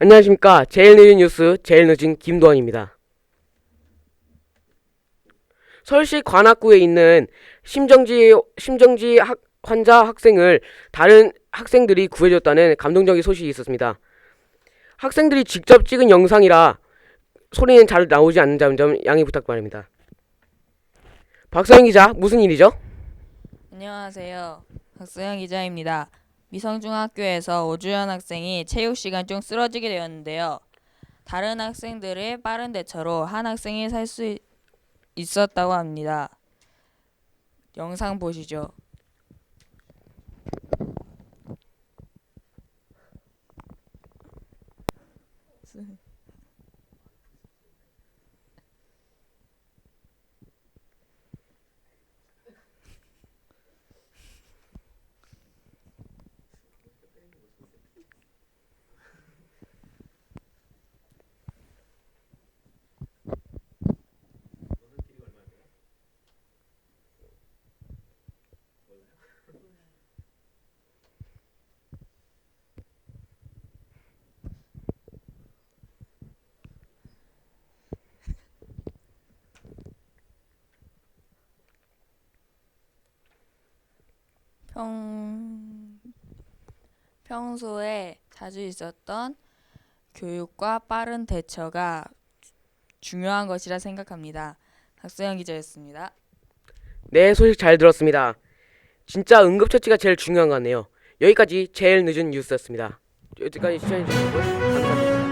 안녕하십니까. 제일 늦은 뉴스, 제일 늦은 김도환입니다. 서울시 관악구에 있는 심정지, 심정지 학, 환자 학생을 다른 학생들이 구해줬다는 감동적인 소식이 있었습니다. 학생들이 직접 찍은 영상이라 소리는 잘 나오지 않는 점점 양해 부탁드립니다. 박서영 기자, 무슨 일이죠? 안녕하세요. 박수영 기자입니다. 미성중학교에서 오주연 학생이 체육 시간 중 쓰러지게 되었는데요. 다른 학생들의 빠른 대처로 한 학생이 살 수 있었다고 합니다. 영상 보시죠. 평 평소에 자주 있었던 교육과 빠른 대처가 중요한 것이라 생각합니다. 박수영 기자였습니다. 네, 소식 잘 들었습니다. 진짜 응급처치가 제일 중요한 것 같네요. 여기까지 제일 늦은 뉴스였습니다. 여기까지 시청해주신 분 감사합니다.